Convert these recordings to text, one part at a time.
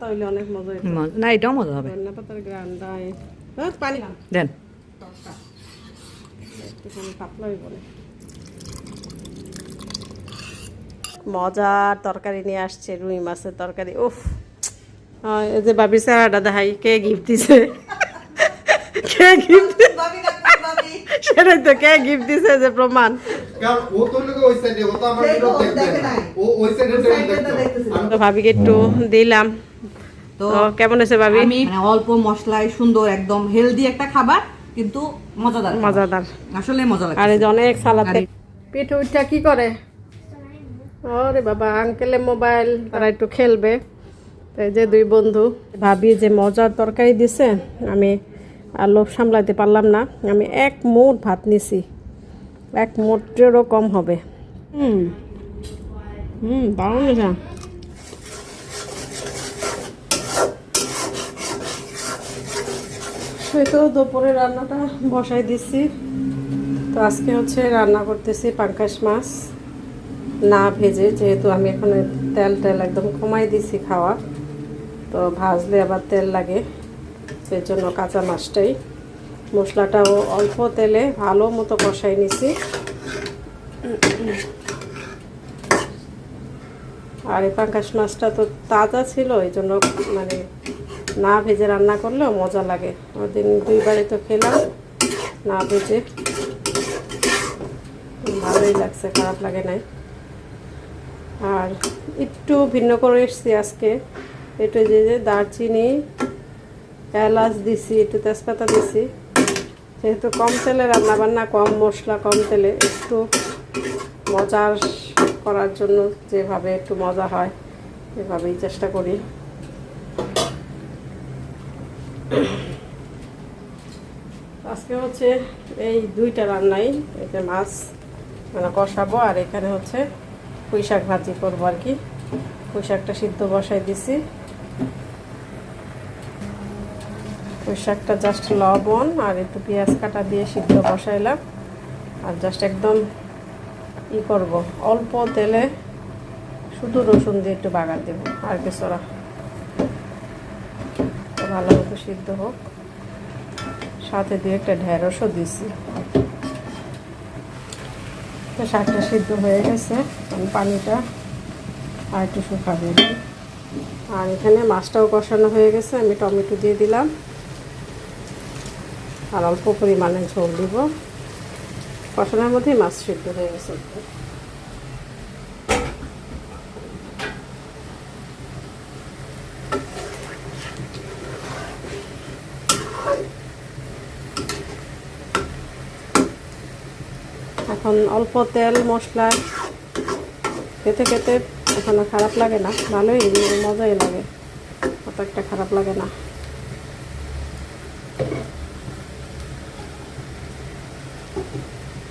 তাহলে অনেক মজা না এটাও মজা হবে। ধনিয়া পাতার গ্রান্ডায় পানি দেন। একটুখানি পাতলাই বলে মজার তরকারি নিয়ে আসছে রুই মাছের তরকারি। উফ। হ্যাঁ, এই যে বাবি স্যারাটা দেখাই কে গিফট দিছে? কে গিফট সেটাই তো কে গিফট দিছে যে প্রমাণ? কারণ ও তো লোকে ওই সাইডে ও তো আমার ভিডিও দেখবে না। ও ওই সাইডে দেখবে আমি তো ভাবিকে একটু দিলাম। তো কেমন হয়েছে ভাবি? আমি মানে অল্প মশলায় সুন্দর একদম হেলদি একটা খাবার কিন্তু মজাদার মজাদার। আসলে মজা লাগে আর অনেক সালাদ আরে- পিঠে উঠা কি করে? ওরে বাবা আঙ্কেলে মোবাইল তারা একটু খেলবে। এই যে দুই বন্ধু। ভাবি যে মজার তরকারি দিছে আমি আর লোভ সামলাতে পারলাম না। আমি এক মুঠ ভাত নিছি। এক মুঠেরও কম হবে। হুম। হুম দারুণ তো দুপুরে রান্নাটা বসাই দিছি। তো আজকে হচ্ছে রান্না করতেছি পাঙ্কাশ মাছ, না ভেজে, যেহেতু আমি এখন তেল তেল একদম কমাই দিছি খাওয়া। তো ভাজলে আবার তেল লাগে সেই জন্য কাঁচা মাছটাই। মশলাটাও অল্প তেলে ভালো মতো কষাই নিছি। আর এই পাঙ্কাশ মাছটা তো তাজা ছিল এই জন্য মানে না ভেজে রান্না করলেও মজা লাগে। ওদিন দুইবারই তো খেলাম, না ভেজে। ভালোই লাগছে, খারাপ লাগে নাই। আর একটু ভিন্ন করে এসছি আজকে। একটু যে যে দারচিনি, এলাচ দিছি, একটু তেজপাতা দিছি। যেহেতু কম তেলে রান্না বান্না কম মশলা, কম তেলে, একটু মজার করার জন্য যেভাবে একটু মজা হয়, এভাবেই চেষ্টা করি। আজকে হচ্ছে এই দুইটা রান্নাই এতে মাছ মানে কষাবো, আর এখানে হচ্ছে পুঁই শাক ভাজি করব আর কি। পুঁই শাকটা সিদ্ধ বসাই দিছি। পুঁই শাকটা জাস্ট লবণ আর একটু পেঁয়াজ কাটা দিয়ে সিদ্ধ বসাইলাম। আর জাস্ট একদম ই করব, অল্প তেলে শুধু রসুন দিয়ে একটু বাগার দেবো, আর কিছু ভালো মতো সিদ্ধ হোক। সাথে দিয়ে একটা ঢেঁড়সও দিছি। তো শাকটা সিদ্ধ হয়ে গেছে। পানিটা আর একটু শুকাবে। আর এখানে মাছটাও কষানো হয়ে গেছে। আমি টমেটো দিয়ে দিলাম। আর অল্প পরিমাণে ঝোল দিব। কষানোর মধ্যেই মাছ সিদ্ধ হয়ে গেছে। এখন অল্প তেল, মশলা, খেতে খেতে এখনও খারাপ লাগে না। ভালোই, মজাই লাগে। অত একটা খারাপ লাগে না।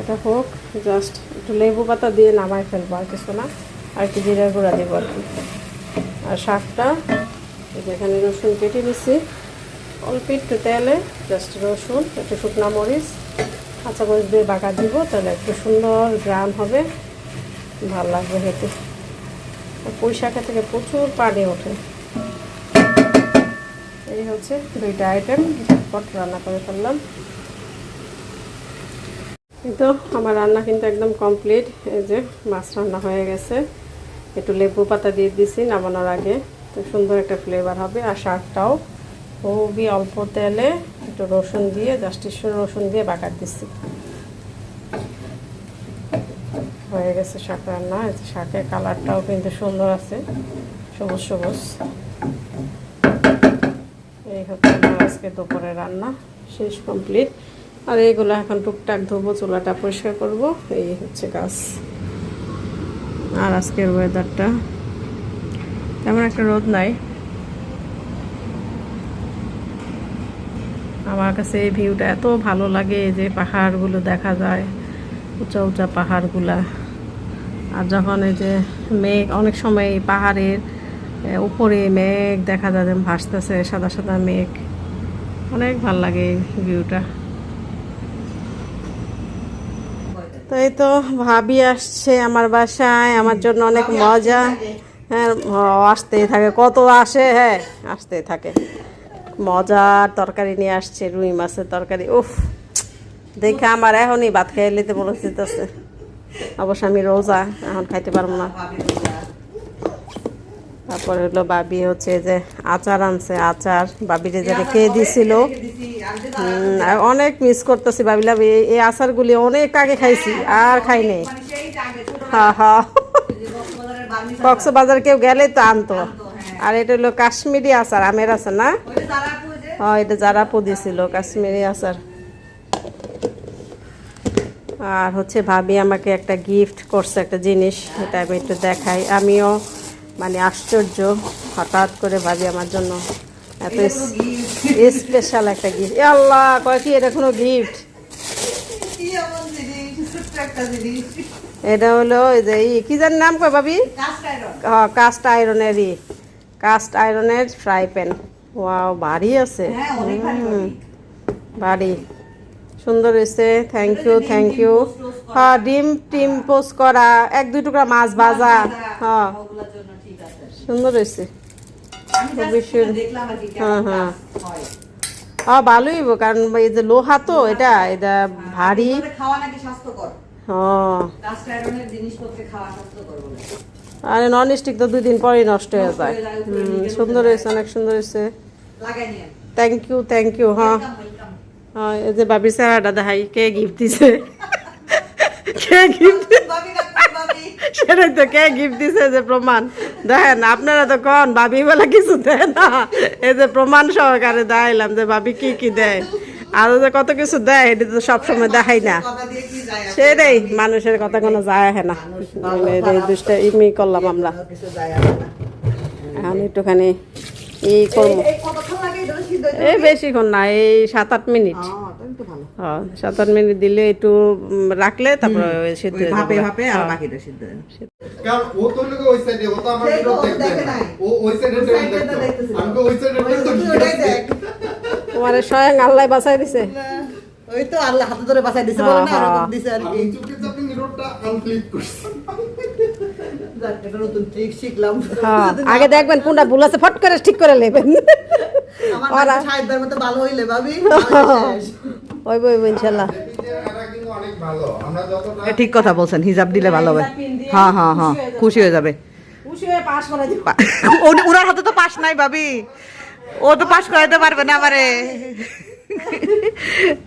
এটা হোক, জাস্ট একটু লেবু পাতা দিয়ে নামাই ফেলব আর কিছু না। আর একটু জিরার গুঁড়া দেবো আর কি। আর শাকটা এখানে রসুন কেটে নিছি। অল্প একটু তেলে জাস্ট রসুন, একটু শুকনা মরিচ কাঁচা মরিচ দিয়ে বাঁকা দিব, তাহলে একটু সুন্দর গ্রাম হবে, ভালো লাগবে খেতে। পুঁই শাকের থেকে প্রচুর পানি ওঠে। এই হচ্ছে দুইটা আইটেম ঝটপট রান্না করে ফেললাম। এই তো, আমার রান্না কিন্তু একদম কমপ্লিট এই যে, মাছ রান্না হয়ে গেছে। একটু লেবু পাতা দিয়ে দিছি নামানোর আগে, তো সুন্দর একটা ফ্লেভার হবে, আর শাকটাও। খুবই অল্প তেলে একটু রসুন দিয়ে, জাস্ট রসুন দিয়ে বাগার দিচ্ছি। হয়ে গেছে শাক রান্না। শাকের কালারটাও কিন্তু সুন্দর আছে, সবুজ সবুজ। এই হচ্ছে আজকে দুপুরে রান্না, শেষ কমপ্লিট। আর এইগুলো এখন টুকটাক ধোবো, চুলাটা পরিষ্কার করব। এই হচ্ছে কাজ আর আজকের ওয়েদারটা তেমন একটা রোদ নাই। আমার কাছে এই ভিউটা এত ভালো লাগে যে পাহাড়গুলো দেখা যায়, উঁচা উঁচা পাহাড়গুলা। আর যখন এই যে মেঘ, অনেক সময় পাহাড়ের উপরে মেঘ দেখা যায়, যেমন ভাসতেছে, সাদা সাদা মেঘ। অনেক ভালো লাগে এই ভিউটা তো এই তো ভাবি আসছে আমার বাসায়, আমার জন্য অনেক মজা। হ্যাঁ আসতেই থাকে, কত আসে হ্যাঁ আসতেই থাকে। মজার তরকারি নিয়ে আসছে রুই মাছের তরকারি। উফ দেখে আমার এখনই ভাত খেয়ে নিতে বলে দিতেছে। অবশ্য আমি রোজা এখন খাইতে পারব না। তারপর হলো বাবি হচ্ছে যে আচার আনছে আচার। বাবিরে যেটা কে দিছিল? অনেক মিস করতেছি ভাবিলাম এই এই আচারগুলি অনেক আগে খাইছি আর খাই নাই। হ্যাঁ হ্যাঁ কক্সবাজার কেউ গেলে তো আনতো। আর এটা হলো কাশ্মীরি আচার আমের আচার না? হ্যাঁ এটা যারা দিছিল কাশ্মীরি আচার। আর হচ্ছে ভাবি আমাকে একটা গিফট করছে একটা জিনিস এটা আমি একটু দেখাই। আমিও মানে আশ্চর্য হঠাৎ করে ভাবি আমার জন্য এত স্পেশাল একটা গিফট এ আল্লাহ কয় কি এটা কোনো গিফট এটা হলো ওই যে কি জানি নাম কয় ভাবি? হ্যাঁ কাস্ট আয়রনেরই কাস্ট আয়রনের ফ্রাই প্যান। ওয়াও ভারী আছে। হ্যাঁ, ভারী, ভারী। ভারী সুন্দর হয়েছে থ্যাংক ইউ থ্যাংক ইউ হ্যাঁ ডিম টিম পোস্ট করা এক দুই টুকরা মাছ ভাজা। হ্যাঁ। সুন্দর হয়েছে। হ্যাঁ, হ্যাঁ। হ্যাঁ। ভালোই কারণ এই যে লোহা তো এটা এটা ভারী। খাওয়া হ্যাঁ। আরে নন স্টিক তো দুই দিন পরেই নষ্ট হয়ে যায়। সুন্দর হয়েছে অনেক সুন্দর হয়েছে। থ্যাংক ইউ থ্যাংক ইউ হ্যাঁ। হ্যাঁ এই যে বাবির স্যারাটা দেখাই কে গিফট দিছে? কে গিফট সেটাই তো কে গিফট দিছে যে প্রমাণ? দেখেন আপনারা তো কন ভাবি বলে কিছু দেয় না। এই যে প্রমাণ সহকারে দেখাইলাম যে ভাবি কি কি দেয়। আরও যে কত কিছু দেয় এটা তো সবসময় দেখাই না। কথা দিয়ে কি যায় আর সেটাই মানুষের কথা কোনো যায় আসে না। এই দুষ্টা ইমি করলাম আমরা। কিছু যায় আসে এখন একটুখানি ই করব। এই কতক্ষণ লাগে এটা সিদ্ধ হইতে? এই বেশিক্ষণ না এই সাত আট মিনিট আহ, তাহলে তো ভালো হ্যাঁ সাত আট মিনিট দিলে একটু রাখলে তারপরে ওই সিদ্ধ ওই হয়ে ওই ওই ওই ওই ওই। তোমার স্বয়ং আল্লাহ বাঁচাই দিছে। ওই তো আল্লাহ হাতে ধরে বাঁচাই দিছে বলে না। দিছে আর কি। চুপি চাপি মিররটা আনক্লিক করছি? যাক, একটা নতুন ট্রিক শিখলাম। হ্যাঁ আগে দেখবেন কোনটা ভুল আছে ফট করে ঠিক করে নেবেন। আমার বাচ্চা সাহেবদের মতো ভালো হইলে ভাবি ওই ইনশাল্লাহ। আমরা যতটা ঠিক কথা বলছেন হিজাব দিলে ভালো হবে হ্যাঁ হ্যাঁ হ্যাঁ খুশি হয়ে যাবে। খুশি হয়ে যাবে ওনার হাতে তো পাস নাই ভাবি। ও তো পাস করাইতে পারবে না আমারে।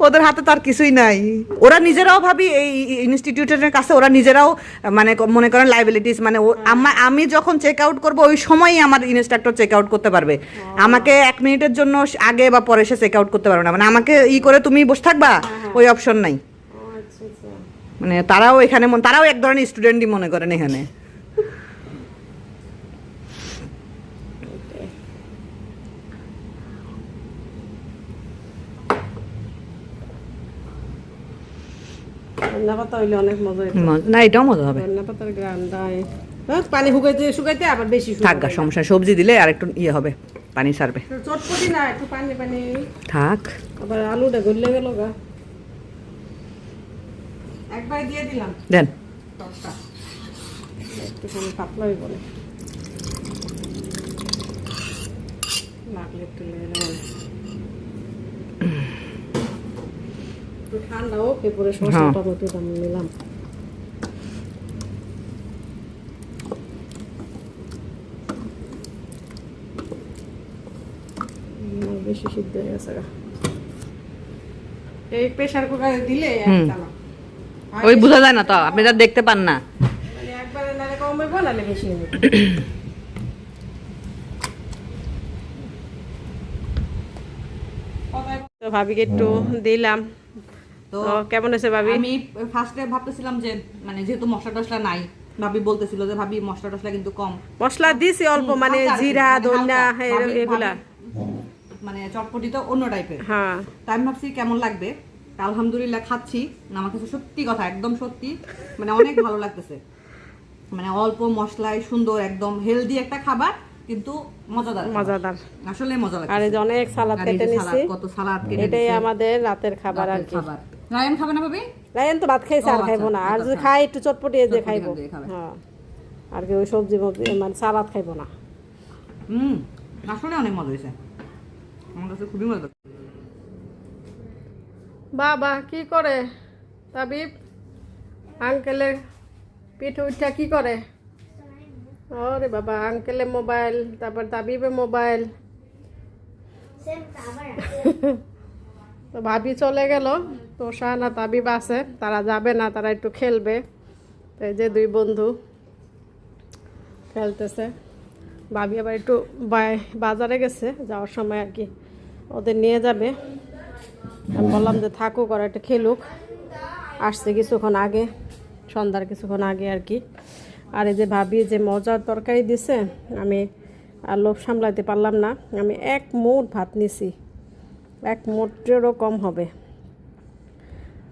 ওদের হাতে তো আর কিছুই নাই। ওরা নিজেরাও ভাবি এই ইনস্টিটিউটের কাছে ওরা নিজেরাও মানে মনে করেন লাইবিলিটিস মানে আমা- যখন চেক আউট করব ওই সময়ই আমার ইনস্ট্রাক্টর চেক আউট করতে পারবে। আমাকে এক মিনিটের জন্য আগে বা পরে সে চেক আউট করতে পারবে না। মানে আমাকে ই করে তুমি বসে থাকবা ওই অপশন নাই। আচ্ছা আচ্ছা। মানে তারাও এখানে তারাও এক ধরনের স্টুডেন্টই মনে করেন এখানে। ধন্যা পাতা হইলে অনেক মজা না এটাও মজা হবে। ধন্যা পাতার গ্রান্ডায়। হ্যাঁ, পানি শুকাইতে শুকাইতে আবার বেশি থাক সমস্যা সবজি দিলে আর একটু ইয়ে হবে পানি সারবে। চটপটি না একটু পানি পানি। থাক। আবার আলুটা গলে গেল গা। একবার দিয়ে দিলাম। দেন। একটুখানি পাতলা বলে লাগলে একটু লেগে যাবে। একটু ঠান্ডা শসা হ্যাঁ। টমেটো দাম নিলাম বেশি সিদ্ধ হয়ে গেছে এই প্রেসার কুকারে দিলে হুম। একটা না। আর ওই বোঝা যায় না তো আপনি যা দেখতে পান না মানে একবারে নাহলে কম হইব নাহলে বেশি হইব তো ভাবিকে একটু দিলাম তো কেমন হয়েছে ভাবি? আমি ফার্স্টে ভাবতেছিলাম যে মানে যেহেতু মশলা টসলা নাই ভাবি বলতেছিল যে ভাবি মশলা টসলা কিন্তু কম। মশলা দিছি অল্প মানে জিরা মানে ধনিয়া এগুলা। মানে চটপটি তো অন্য টাইপের। হ্যাঁ। তাই আমি ভাবছি কেমন লাগবে? আলহামদুলিল্লাহ খাচ্ছি। আমার কাছে সত্যি কথা একদম সত্যি মানে অনেক ভালো লাগতেছে। মানে অল্প মশলায় সুন্দর একদম হেলদি একটা খাবার কিন্তু মজাদার মজাদার। আসলে মজা লাগে আর অনেক সালাদ কেটে নিছি। সালাদ, কত সালাদ কেটে এটাই আমাদের রাতের খাবার আর কি। খাবার। রায়ন খাবে না ভাবি? রায়ন তো ভাত খাইছে আর খাইবো আচ্ছা, না। আর যদি। খাই একটু চটপটি দিয়ে খাইবো। হ্যাঁ। আর কি ওই সবজি মবজি মানে সালাদ খাইবো না। হুম আসলে অনেক মজা হয়েছে। আমার কাছে খুবই মজা বাবা কি করে? তাবিব আঙ্কেলের পিঠে উঠা কি করে? ওরে বাবা আঙ্কেলে মোবাইল তারপর তাবিবে মোবাইল। তো ভাবি চলে গেল। তো শাহানা তাবিব আছে, তারা যাবে না, তারা একটু খেলবে। এই যে দুই বন্ধু খেলতেছে। ভাবি আবার একটু বাজারে গেছে, যাওয়ার সময় আর কি ওদের নিয়ে যাবে। আমি বললাম যে থাকুক আর একটা খেলুক। আসছে কিছুক্ষণ আগে, সন্ধ্যার কিছুক্ষণ আগে আর কি। আর এই যে ভাবি যে মজার তরকারি দিছে, আমি আর লোভ সামলাতে পারলাম না। আমি এক মুঠ ভাত নিছি। এক মুঠেরও কম হবে।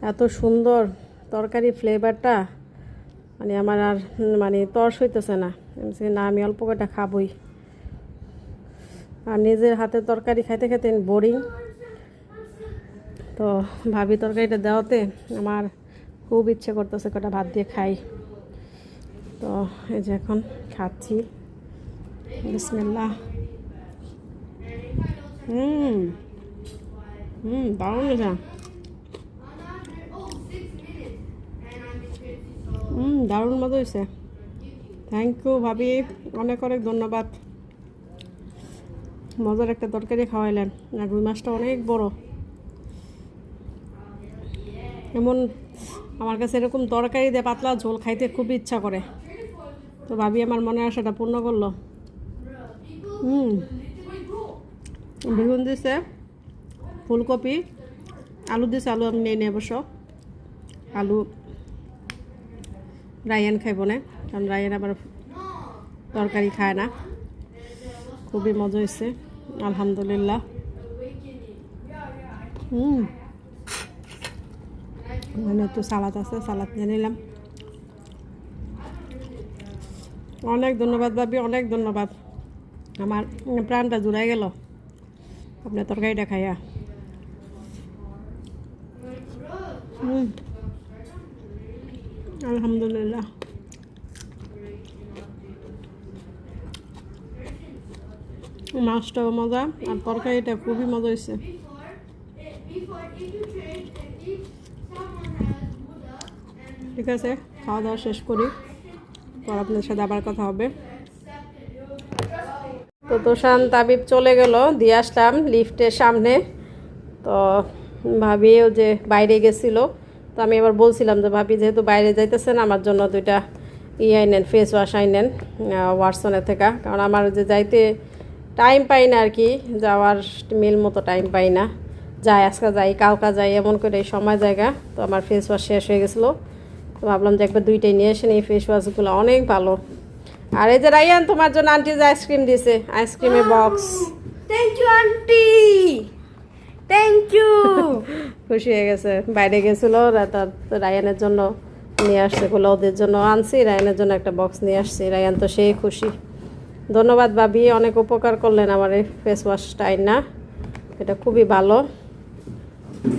এত সুন্দর তরকারি ফ্লেভারটা মানে আমার আর মানে তর্স হইতেছে না। না, আমি অল্প কটা খাবই। আর নিজের হাতে তরকারি খাইতে খাইতে বোরিং তো ভাবি তরকারিটা দেওয়াতে আমার খুব ইচ্ছে করতেছে কটা ভাত দিয়ে খাই। তো এই যে এখন খাচ্ছি। বিসমিল্লা হুম হুম, দারুণ এটা হুম দারুণ মজা হয়েছে। থ্যাংক ইউ ভাবি। অনেক অনেক ধন্যবাদ। মজার একটা তরকারি খাওয়াইলেন। আর রুই মাছটা অনেক বড়। এমন আমার কাছে এরকম তরকারি দিয়ে পাতলা ঝোল খাইতে খুব ইচ্ছা করে। তো ভাবি আমার মনে আশাটা পূর্ণ করল। হুম। বেগুন দিছে, ফুলকপি, আলু দিছে, আলু আমি নিয়ে নেই অবশ্য আলু রায়ান খাইব না, কারণ রায়ান আবার তরকারি খায় না। খুবই মজা হয়েছে, আলহামদুলিল্লাহ। হুম। একটু সালাদ আছে, সালাদ নিয়ে নিলাম। অনেক ধন্যবাদ ভাবি, অনেক ধন্যবাদ। আমার প্রাণটা জুড়াই গেল। আপনার তরকারিটা খাইয়া। হুম। আলহামদুলিল্লাহ। মাছটাও মজা, আর তরকারিটা খুবই মজা হয়েছে। ঠিক আছে, খাওয়া দাওয়া শেষ করি। পর আপনার সাথে আবার কথা হবে। তো তোষান তাবিব চলে গেল, দিয়ে আসলাম লিফটের সামনে। তো ভাবিও যে বাইরে গেছিল। তো আমি এবার বলছিলাম যে, ভাবি, যেহেতু বাইরে যাইতেছেন, আমার জন্য দুইটা ই আইনেন ফেস ওয়াশ আইনেন ওয়াটসনের থেকে। কারণ আমার যে যাইতে টাইম পাই না আর কি, যাওয়ার মিল মতো টাইম পাই না। যাই, আজকে যাই, কালকা যাই, এমন করে এই সময় জায়গা। তো আমার ফেস ওয়াশ শেষ হয়ে গেছিল। তো ভাবলাম যে একবার দুইটাই নিয়ে আসেন এই ফেস ওয়াশগুলো অনেক ভালো। আর এই যে রাইয়ান তোমার জন্য আন্টি যে আইসক্রিম দিছে আইসক্রিমের box thank you aunty thank you খুশি হয়ে গেছে। বাইরে গেছিল তার রায়ানের জন্য নিয়ে আসছে এগুলো ওদের জন্য আনছি। রায়ানের জন্য একটা বক্স নিয়ে আসছি। রায়ান তো সেই খুশি। ধন্যবাদ ভাবি, অনেক উপকার করলেন আমার এই ফেস ওয়াশটা না এটা খুবই ভালো।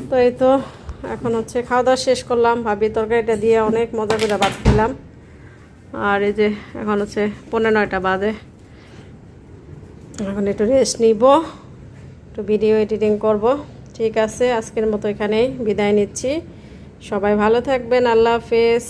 তো এই তো, এখন হচ্ছে খাওয়া দাওয়া শেষ করলাম। ভাবি তরকারিটা দিয়ে অনেক মজা করে ভাত খেলাম। আর এই যে এখন হচ্ছে পনেরো নয়টা বাজে। এখন একটু রেস্ট নিব। একটু ভিডিও এডিটিং করব। ঠিক আছে, আজকের মতো এখানেই বিদায় নিচ্ছি। সবাই ভালো থাকবেন, আল্লাহ হাফেজ।